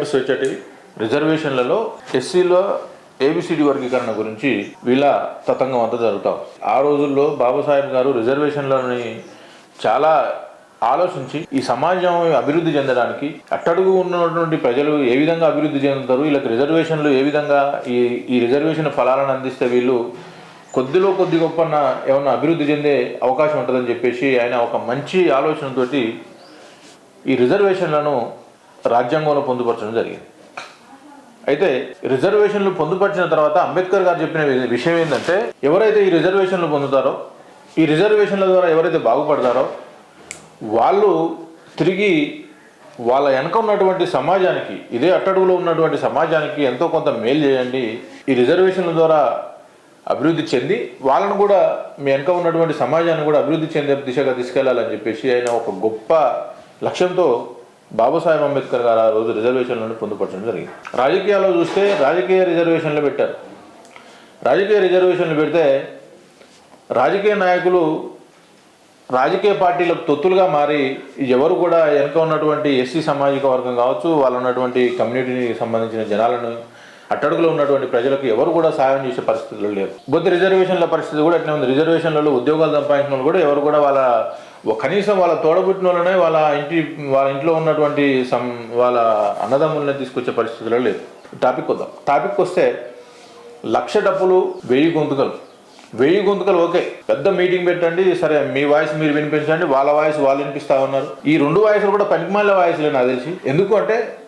Welcome వచ్చేటివి. రిజర్వేషన్లలో ఎస్సీలో A B C D వర్గీకరణ గురించి వీళ్ళ తతంగం అంతా జరుగుతాం. ఆ రోజుల్లో బాబాసాహెబ్ గారు రిజర్వేషన్లని చాలా ఆలోచించి ఈ సమాజం అభివృద్ధి చెందడానికి అట్టడుగు ఉన్నటువంటి ప్రజలు ఏ విధంగా అభివృద్ధి చెందుతారు వీళ్ళకి రిజర్వేషన్లు ఏ విధంగా ఈ ఈ రిజర్వేషన్ ఫలాలను అందిస్తే వీళ్ళు కొద్దిలో కొద్ది గొప్పన ఏమన్నా అభివృద్ధి చెందే అవకాశం ఉంటుందని చెప్పేసి ఆయన ఒక మంచి ఆలోచనతోటి ఈ రిజర్వేషన్లను రాజ్యాంగంలో పొందుపరచడం జరిగింది. అయితే రిజర్వేషన్లు పొందుపరిచిన తర్వాత అంబేద్కర్ గారు చెప్పిన విషయం ఏంటంటే ఎవరైతే ఈ రిజర్వేషన్లు పొందుతారో ఈ రిజర్వేషన్ల ద్వారా ఎవరైతే బాగుపడతారో వాళ్ళు తిరిగి వాళ్ళ వెనక ఉన్నటువంటి సమాజానికి ఇదే అట్టడుగులో ఉన్నటువంటి సమాజానికి ఎంతో కొంత మేలు చేయండి. ఈ రిజర్వేషన్ల ద్వారా అభివృద్ధి చెంది వాళ్ళను కూడా మీ వెనక ఉన్నటువంటి సమాజాన్ని కూడా అభివృద్ధి చెందే దిశగా తీసుకెళ్ళాలని చెప్పేసి ఆయన ఒక గొప్ప లక్ష్యంతో బాబాసాహెబ్ అంబేద్కర్ గారు ఆ రోజు రిజర్వేషన్లను పొందుపరచడం జరిగింది. రాజకీయాల్లో చూస్తే రాజకీయ రిజర్వేషన్లు పెట్టారు. రాజకీయ రిజర్వేషన్లు పెడితే రాజకీయ నాయకులు రాజకీయ పార్టీలకు తొత్తులుగా మారి ఎవరు కూడా వెనక ఉన్నటువంటి ఎస్సీ సామాజిక వర్గం కావచ్చు వాళ్ళు ఉన్నటువంటి కమ్యూనిటీకి సంబంధించిన జనాలను అట్టడుగులో ఉన్నటువంటి ప్రజలకు ఎవరు కూడా సాయం చేసే పరిస్థితులు లేవు. బొద్దు రిజర్వేషన్ల పరిస్థితి కూడా అట్లే ఉంది. రిజర్వేషన్లలో ఉద్యోగాలు సంపాదించిన కూడా ఎవరు కూడా వాళ్ళ కనీసం వాళ్ళ తోడబుట్టిన వాళ్ళనే వాళ్ళ ఇంటి వాళ్ళ ఇంట్లో ఉన్నటువంటి సం వాళ్ళ అన్నదమ్ములనే తీసుకొచ్చే పరిస్థితుల్లో లేదు. టాపిక్ వద్దాం. టాపిక్ వస్తే లక్ష డబ్బులు వెయ్యి గొంతుకలు. వెయ్యి గొంతుకలు ఓకే. పెద్ద మీటింగ్ పెట్టండి సరే మీ వాయిస్ మీరు వినిపించండి వాళ్ళ వాయిస్ వాళ్ళు వినిపిస్తా ఉన్నారు. ఈ రెండు వాయిస్లు కూడా పనికిమాల వాయిస్లే నాకు తెలిసి. ఎందుకు అంటే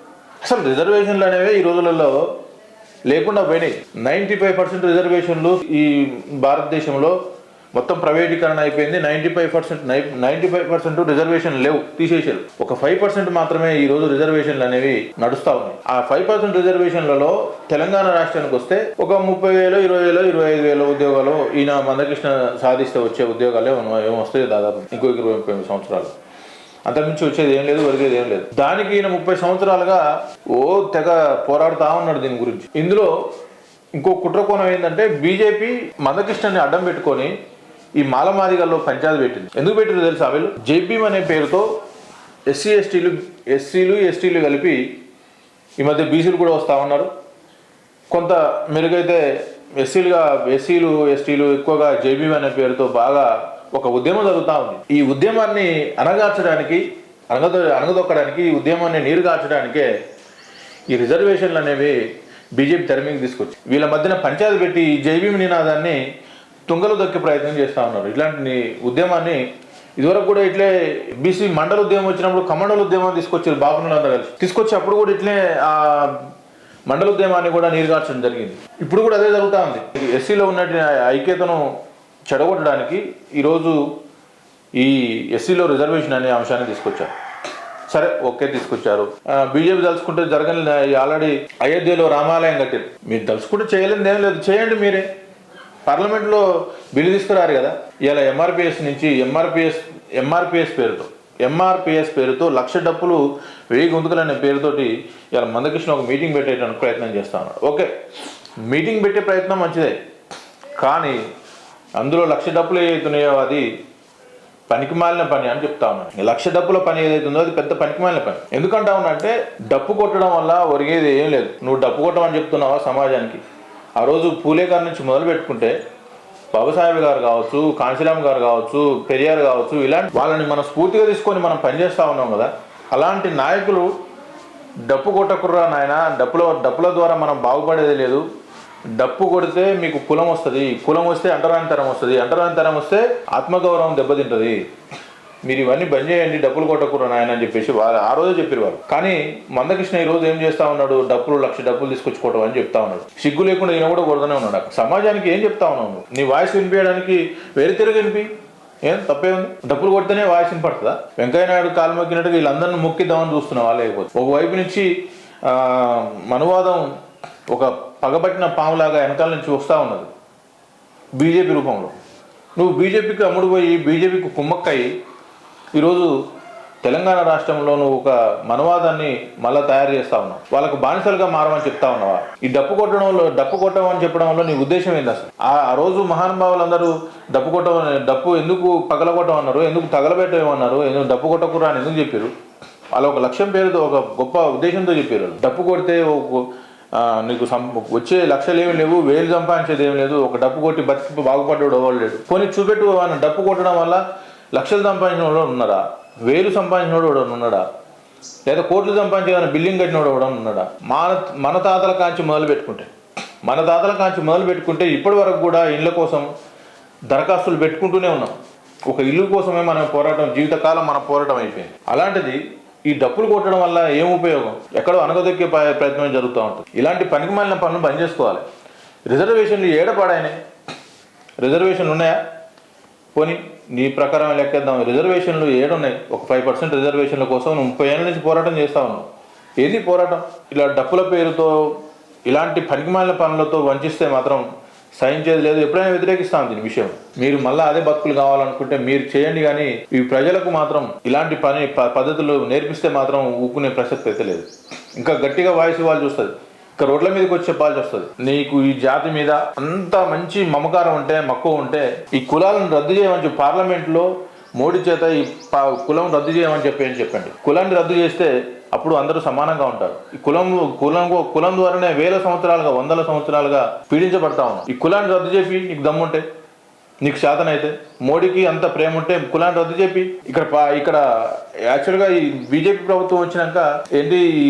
అసలు రిజర్వేషన్లు అనేవి ఈ రోజులలో లేకుండా పోయినాయి. నైంటీ ఫైవ్ పర్సెంట్ రిజర్వేషన్లు ఈ భారతదేశంలో మొత్తం ప్రైవేటీకరణ అయిపోయింది. Ninety five percent ninety five percent reservation లేవు. తీసేసారు ఒక ఫైవ్ పర్సెంట్ మాత్రమే ఈ రోజు రిజర్వేషన్లు అనేవి నడుస్తా ఉన్నాయి. ఆ ఫైవ్ పర్సెంట్ రిజర్వేషన్లలో తెలంగాణ రాష్ట్రానికి వస్తే ఒక ముప్పై వేలు ఇరవై వేలు ఇరవై ఐదు వేల ఉద్యోగాలు ఈయన మందకృష్ణ సాధిస్తే వచ్చే ఉద్యోగాలే ఏమొస్తాయి దాదాపు ఇంకో ఇరవై ముప్పై సంవత్సరాలు. అంతకుమించి వచ్చేది ఏం లేదు ఒరిగేది ఏం లేదు. దానికి ఈయన ముప్పై సంవత్సరాలుగా ఓ తెగ పోరాడుతా ఉన్నాడు దీని గురించి. ఇందులో ఇంకో కుట్రకోణం ఏంటంటే బీజేపీ మందకృష్ణని అడ్డం పెట్టుకొని ఈ మాలమాదిగల్లో పంచాయతీ పెట్టింది. ఎందుకు పెట్టిందో తెలుసా వీళ్ళు జైపీఎం అనే పేరుతో ఎస్సీ ఎస్టీలు ఎస్సీలు ఎస్టీలు కలిపి ఈ మధ్య బీసీలు కూడా వస్తూ ఉన్నారు. కొంత మెరుగైతే ఎస్సీలుగా ఎస్సీలు ఎస్టీలు ఎక్కువగా జేబీఎం అనే పేరుతో బాగా ఒక ఉద్యమం జరుగుతూ ఉంది. ఈ ఉద్యమాన్ని అణగార్చడానికి అణగదొ అణగదొక్కడానికి ఈ ఉద్యమాన్ని నీరుగార్చడానికే ఈ రిజర్వేషన్లు అనేవి బీజేపీ తెరమీకి తీసుకొచ్చి వీళ్ళ మధ్యన పంచాయతీ పెట్టి ఈ జైబీఎం నినాదాన్ని తుంగలు దొక్కే ప్రయత్నం చేస్తూ ఉన్నారు. ఇలాంటి ఉద్యమాన్ని ఇదివరకు కూడా ఇట్లే బీసీ మండల ఉద్యమం వచ్చినప్పుడు కమండల ఉద్యమం తీసుకొచ్చారు బాబునందరూ కలిసి. తీసుకొచ్చి అప్పుడు కూడా ఇట్లే ఆ మండల ఉద్యమాన్ని కూడా నీరుగార్చడం జరిగింది. ఇప్పుడు కూడా అదే జరుగుతూ ఉంది. ఎస్సీలో ఉన్నట్టు ఐక్యతను చెడగొట్టడానికి ఈరోజు ఈ ఎస్సీలో రిజర్వేషన్ అనే అంశాన్ని తీసుకొచ్చారు. సరే ఓకే తీసుకొచ్చారు. బీజేపీ తలుచుకుంటే జరగని ఆల్రెడీ అయోధ్యలో రామాలయం కట్టారు. మీరు తలుచుకుంటే చేయలేదు ఏం లేదు. చేయండి మీరే. పార్లమెంట్లో బిల్లు తీసుకురారు కదా. ఇలా ఎంఆర్పిఎస్ నుంచి ఎంఆర్పిఎస్ ఎంఆర్పిఎస్ పేరుతో ఎంఆర్పిఎస్ పేరుతో లక్ష డబ్బులు వెయ్యి గొంతుకలు అనే పేరుతోటి ఇలా మందకృష్ణ ఒక మీటింగ్ పెట్టేటానికి ప్రయత్నం చేస్తా ఉన్నాడు. ఓకే మీటింగ్ పెట్టే ప్రయత్నం మంచిదే. కానీ అందులో లక్ష డబ్బులు ఏవైతున్నాయో అది పనికిమాలిన పని అని చెప్తా ఉన్నాను ఈ లక్ష డబ్బుల పని ఏదైతుందో అది పెద్ద పనికిమాలిన పని. ఎందుకంటా అంటే డప్పు కొట్టడం వల్ల ఒరిగేది ఏం లేదు. నువ్వు డప్పు కొట్టమని చెప్తున్నావా సమాజానికి? ఆ రోజు పూలే గారి నుంచి మొదలు పెట్టుకుంటే బాబాసాహెబ్ గారు కావచ్చు కాంశీరామ్ గారు కావచ్చు పెరియార్ కావచ్చు ఇలాంటి వాళ్ళని మనం స్ఫూర్తిగా తీసుకొని మనం పనిచేస్తూ ఉన్నాం కదా. అలాంటి నాయకులు డప్పు కొట్టకుర్రా నాయన డప్పుల డప్పుల ద్వారా మనం బాగుపడేది లేదు. డప్పు కొడితే మీకు కులం వస్తుంది. కులం వస్తే అంటరానితరం వస్తుంది. అంటరానితరం వస్తే ఆత్మగౌరవం దెబ్బతింటుంది. మీరు ఇవన్నీ బంద్ చేయండి డబ్బులు కొట్టకూడదు నాయన అని చెప్పేసి వాళ్ళు ఆ రోజే చెప్పారు వారు కానీ మందకృష్ణ ఈ రోజు ఏం చేస్తా ఉన్నాడు? డబ్బులు లక్ష డబ్బులు తీసుకొచ్చుకోవటం అని చెప్తా ఉన్నాడు. సిగ్గు లేకుండా ఈయన కూడా కొడుతూనే ఉన్నాడు. సమాజానికి ఏం చెప్తా ఉన్నావు నీ వాయిస్ వినిపించడానికి వేరే తిరిగి వినిపి. ఏం? తప్పే ఉంది. డబ్బులు కొడితేనే వాయిస్ వినపడుతుందా? వెంకయ్య నాయుడు కాలు మొక్కినట్టుగా వీళ్ళందరిని మొక్కిద్దామని చూస్తున్నావా లేకపోతే? ఒకవైపు నుంచి మనువాదం ఒక పగబట్టిన పాములాగా వెనకాల నుంచి వస్తూ ఉన్నది. బీజేపీ రూపంలో. నువ్వు బీజేపీకి అమ్ముడు పోయి బీజేపీకి కుమ్మక్కయ్యి ఈరోజు తెలంగాణ రాష్ట్రంలోనూ ఒక మనవాదాన్ని మళ్ళా తయారు చేస్తా ఉన్నావు వాళ్ళకు బానిసలుగా మారమని చెప్తా ఉన్నావా? ఈ డప్పు కొట్టడంలో డప్పు కొట్టడం అని చెప్పడంలో నీ ఉద్దేశం ఏంది అసలు? ఆ రోజు మహానుభావులందరూ డప్పు కొట్టమని డప్పు ఎందుకు పగలగొట్టమన్నారు? ఎందుకు తగలబెట్టమన్నారు? ఎందుకు డప్పు కొట్టకురా అని ఎందుకు చెప్పారు వాళ్ళ ఒక లక్ష్యం పేరుతో ఒక గొప్ప ఉద్దేశంతో చెప్పారు డప్పు కొడితే ఒక నీకు సం వచ్చే లక్షలు ఏమి లేవు వేలు సంపాదించేది ఏమి లేదు ఒక డప్పు కొట్టి బతికి బాగుపడ్డాడు ఎవరు లేడు. పోనీ చూపెట్టు డప్పు కొట్టడం వల్ల లక్షలు సంపాదించిన వాడు ఉన్నాడా? వేలు సంపాదించిన వాడు ఉన్నాడా? లేదా కోట్లు సంపాదించిన బిల్డింగ్ కట్టినోడు కూడా ఉన్నాడా? మన మన తాతల కాంచి మొదలు పెట్టుకుంటే మన తాతల కాంచి మొదలు పెట్టుకుంటే ఇప్పటి వరకు కూడా ఇళ్ళ కోసం దరఖాస్తులు పెట్టుకుంటూనే ఉన్నాం. ఒక ఇల్లు కోసమే మనం పోరాటం జీవితకాలం మన పోరాటం అయిపోయింది. అలాంటిది ఈ డప్పులు కొట్టడం వల్ల ఏం ఉపయోగం? ఎక్కడో అనగదొక్కే ప్ర- ప్రయత్నం జరుగుతూ ఉంటుంది. ఇలాంటి పనికి మాలిన పనులు బంద్ చేసుకోవాలి. రిజర్వేషన్లు ఏడపడాయని రిజర్వేషన్లు ఉన్నాయా? పోనీ నీ ప్రకారం లెక్కేద్దాం. రిజర్వేషన్లు ఏడున్నాయి. ఒక ఫైవ్ పర్సెంట్ రిజర్వేషన్ల కోసం నువ్వు ముప్పై ఏళ్ళ నుంచి పోరాటం చేస్తా ఉన్నావు. ఏది పోరాటం? ఇలా డప్పుల పేరుతో ఇలాంటి పనికిమాలిన పనులతో వంచిస్తే మాత్రం సహించేది లేదు. ఎప్పుడైనా వ్యతిరేకిస్తాం దీని విషయం. మీరు మళ్ళీ అదే బతుకులు కావాలనుకుంటే మీరు చేయండి కానీ ఈ ప్రజలకు మాత్రం ఇలాంటి పని ప- పద్ధతులు నేర్పిస్తే మాత్రం ఊపుకునే ప్రసక్తి అయితే లేదు. ఇంకా గట్టిగా వాయిస్ ఇవ్వాలి చూస్తుంది ఇక రోడ్ల మీదకి వచ్చి చెప్పాల్సి వస్తుంది. నీకు ఈ జాతి మీద అంత మంచి మమకారం ఉంటే మక్కువ ఉంటే ఈ కులాలను రద్దు చేయమని చెప్పి పార్లమెంట్లో మోడీ చేత ఈ కులం రద్దు చేయమని చెప్పి అని చెప్పండి? కులాన్ని రద్దు చేస్తే అప్పుడు అందరూ సమానంగా ఉంటారు. ఈ కులం కులం కులం ద్వారానే వేల సంవత్సరాలుగా వందల సంవత్సరాలుగా పీడించబడతా ఉన్నాం. ఈ కులాన్ని రద్దు చేపి నీకు దమ్ముంటే నీకు శాతం అయితే మోడీకి అంత ప్రేమ ఉంటే కులాన్ని రద్దు చెప్పి ఇక్కడ పా- ఇక్కడ యాక్చువల్గా ఈ బీజేపీ ప్రభుత్వం వచ్చినాక ఏంటి ఈ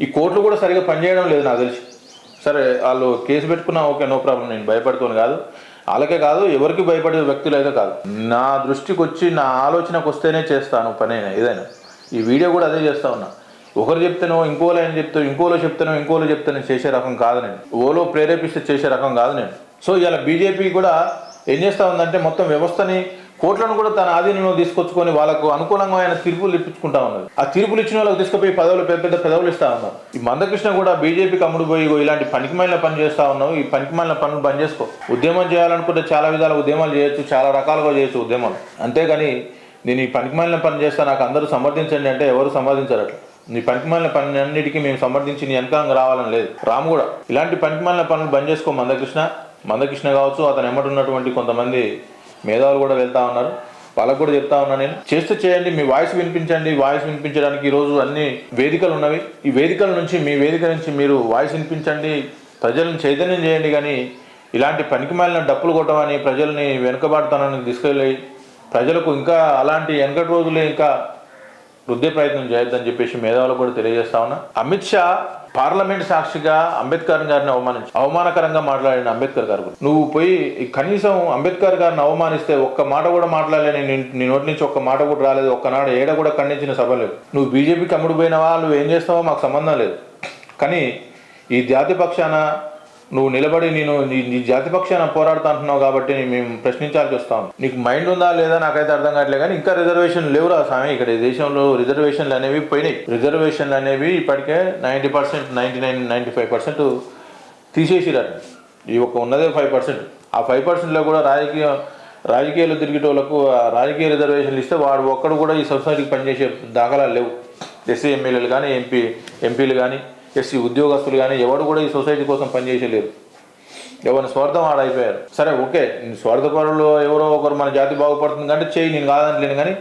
ఈ కోర్టులు కూడా సరిగా పనిచేయడం లేదు నాకు తెలిసి. సరే వాళ్ళు కేసు పెట్టుకున్నా ఓకే నో ప్రాబ్లం నేను భయపడుతాను కాదు. వాళ్ళకే కాదు ఎవరికి భయపడే వ్యక్తులు కాదు. నా దృష్టికి వచ్చి నా ఆలోచనకు వస్తేనే చేస్తాను పనైనా ఏదైనా. ఈ వీడియో కూడా అదే చేస్తా ఉన్నా. ఒకరు చెప్తేనో ఇంకోలో ఆయన చెప్తే ఇంకోలో చెప్తానో ఇంకోలో చెప్తే నేను చేసే రకం కాదు నేను. ఓలో ప్రేరేపిస్తే చేసే రకం కాదు నేను. సో ఇలా బీజేపీ కూడా ఏం చేస్తూ ఉందంటే మొత్తం వ్యవస్థని కోట్లను కూడా తన ఆధీనంలో తీసుకొచ్చుకొని వాళ్ళకు అనుకూలంగా ఆయన తీర్పులు ఇప్పించుకుంటా ఉన్నారు. ఆ తీర్పులు ఇచ్చిన వాళ్ళకి తీసుకుపోయి పదవులు పెద్ద పెద్ద పదవులు ఇస్తా ఉన్నారు. ఈ మందకృష్ణ కూడా బీజేపీకి అమ్ముడు పోయి ఇలాంటి పనికిమాలిన పని చేస్తా ఉన్నావు ఈ పనికిమాలిన పనులు బంద్ చేసుకో. ఉద్యమం చేయాలనుకుంటే చాలా విధాల ఉద్యమాలు చేయొచ్చు చాలా రకాలుగా చేయొచ్చు ఉద్యమాలు. అంతేగాని నేను ఈ పనికిమాలిన పని చేస్తా నాకు అందరూ సమర్థించండి అంటే ఎవరు సమర్థించరు అట్లా. నీ పనికిమాలిన పని అన్నిటికీ మేము సమర్థించి నీ వెనకాలంగా రావాలని లేదు. రాము కూడా. ఇలాంటి పనికిమాలిన పనులు బంద్ చేసుకో మందకృష్ణ. మందకృష్ణ కావచ్చు అతను ఎమ్మటున్నటువంటి కొంతమంది మేధావులు కూడా వెళ్తా ఉన్నారు. వాళ్ళకు కూడా చెప్తా ఉన్నా నేను. చేస్తే చేయండి మీ వాయిస్ వినిపించండి. వాయిస్ వినిపించడానికి ఈరోజు అన్ని వేదికలు ఉన్నవి. ఈ వేదికల నుంచి మీ వేదిక నుంచి మీరు వాయిస్ వినిపించండి. ప్రజలను చైతన్యం చేయండి కానీ ఇలాంటి పనికిమాలిన డప్పులు కొట్టమని ప్రజల్ని వెనుకబాడుతానని తీసుకెళ్ళి ప్రజలకు ఇంకా అలాంటి వెనకటి రోజులు ఇంకా వృద్ధి ప్రయత్నం చేయొద్దని చెప్పేసి మేధావులు కూడా తెలియజేస్తా ఉన్నా. అమిత్ షా పార్లమెంట్ సాక్షిగా అంబేద్కర్ గారిని అవమానించి అవమానకరంగా మాట్లాడిన అంబేద్కర్ గారు నువ్వు పోయి కనీసం అంబేద్కర్ గారిని అవమానిస్తే ఒక్క మాట కూడా మాట్లాడలేని నీ- నీ నోటి నుంచి ఒక్క మాట కూడా రాలేదు. ఒక్కనాడు ఏడ కూడా ఖండించిన సభ లేదు. నువ్వు బీజేపీకి అమ్ముడు పోయినవా? నువ్వు ఏం చేస్తావో మాకు సంబంధం లేదు. కానీ ఈ జాతి పక్షాన నువ్వు నిలబడి నేను నీ నీ జాతి పక్షాన పోరాడుతా అంటున్నావు కాబట్టి మేము ప్రశ్నించాల్సి వస్తాం నీకు మైండ్ ఉందా లేదా నాకైతే అర్థం కావట్లేదు కానీ ఇంకా రిజర్వేషన్ లేవురా స్వామి. ఇక్కడ ఈ దేశంలో రిజర్వేషన్లు అనేవి పోయినాయి. రిజర్వేషన్లు అనేవి ఇప్పటికే ninety percent ninety nine ninety five percent తీసేసిరట ఈ ఒక్క ఉన్నదే ఫైవ్ పర్సెంట్ ఆ ఫైవ్ పర్సెంట్లో కూడా రాజకీయ రాజకీయాలు తిరిగేటోళ్ళకు ఆ రాజకీయ రిజర్వేషన్లు ఇస్తే వాడు ఒక్కడు కూడా ఈ సొసైటీకి పనిచేసే దాఖలాలు లేవు. ఎస్సీ ఎమ్మెల్యేలు కానీ ఎంపీ ఎంపీలు కానీ. ఎస్సీ ఉద్యోగస్తులు కానీ ఎవడు కూడా ఈ సొసైటీ కోసం పనిచేయలేరు ఎవరిని స్వార్థం ఆడైపోయారు. సరే ఓకే స్వార్థపరులు ఎవరో ఒకరు మన జాతి బాగుపడుతుంది అంటే చేయి నేను కాదంటలేను కానీ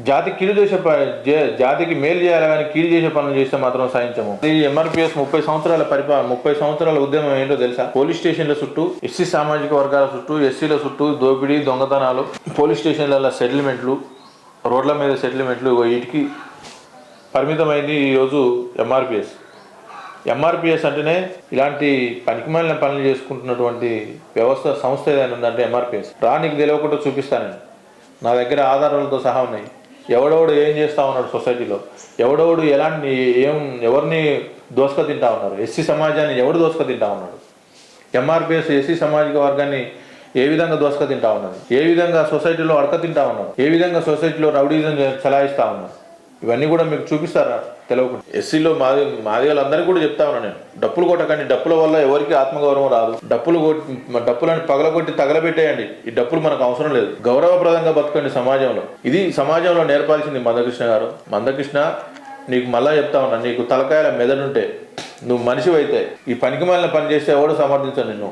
జాతి కీడు చేసే ప- జే- జాతికి మేలు చేయాలి కానీ కీడు చేసే పనులు చేస్తే మాత్రం సాధించము ఈ ఎంఆర్పిఎస్ ముప్పై సంవత్సరాల పరిపాలన ముప్పై సంవత్సరాల ఉద్యమం ఏంటో తెలుసా? పోలీస్ స్టేషన్ల చుట్టూ ఎస్సీ సామాజిక వర్గాల చుట్టూ ఎస్సీల చుట్టూ దోపిడీ దొంగతనాలు పోలీస్ స్టేషన్ల సెటిల్మెంట్లు రోడ్ల మీద సెటిల్మెంట్లు వీటికి పరిమితమైంది ఈరోజు ఎంఆర్పిఎస్ ఎంఆర్పిఎస్ అంటేనే ఇలాంటి పనికిమాలిన పనులు చేసుకుంటున్నటువంటి వ్యవస్థ సంస్థ ఏదైనా ఉందంటే ఎంఆర్పిఎస్ రా నీకు తెలియకుండా చూపిస్తాను నా దగ్గర ఆధారాలతో సహా ఉన్నాయి. ఎవడెవడు ఏం చేస్తా ఉన్నాడు సొసైటీలో? ఎవడెవడు ఎలాంటి ఏం ఎవరిని దోసుక తింటా ఉన్నారు? ఎస్సీ సమాజాన్ని ఎవడు దోసుక తింటా ఉన్నాడు ఎంఆర్పిఎస్ ఎస్సీ సామాజిక వర్గాన్ని ఏ విధంగా దోసుక తింటా ఉన్నాడు ఏ విధంగా సొసైటీలో అడక తింటా ఉన్నాడు ఏ విధంగా సొసైటీలో రౌడీజం చలాయిస్తా ఉన్నాడు ఇవన్నీ కూడా మీకు చూపిస్తారా తెలియకుండా ఎస్సీలో మాది మాదిగలందరికీ కూడా చెప్తా ఉన్నాను నేను. డప్పులు కొట్టకండి. డప్పుల వల్ల ఎవరికి ఆత్మగౌరవం రాదు. డప్పులు కొట్టి డప్పులను పగలగొట్టి తగలబెట్టేయండి. ఈ డప్పులు మనకు అవసరం లేదు. గౌరవప్రదంగా బతకండి సమాజంలో. ఇది సమాజంలో నేర్పాల్సింది మందకృష్ణ గారు. మందకృష్ణ నీకు మళ్ళా చెప్తా ఉన్నా నీకు తలకాయల మెదడుంటే నువ్వు మనిషివైతే ఈ పనికి మళ్ళీ పని చేస్తే ఎవడు సమర్థించను నిన్ను?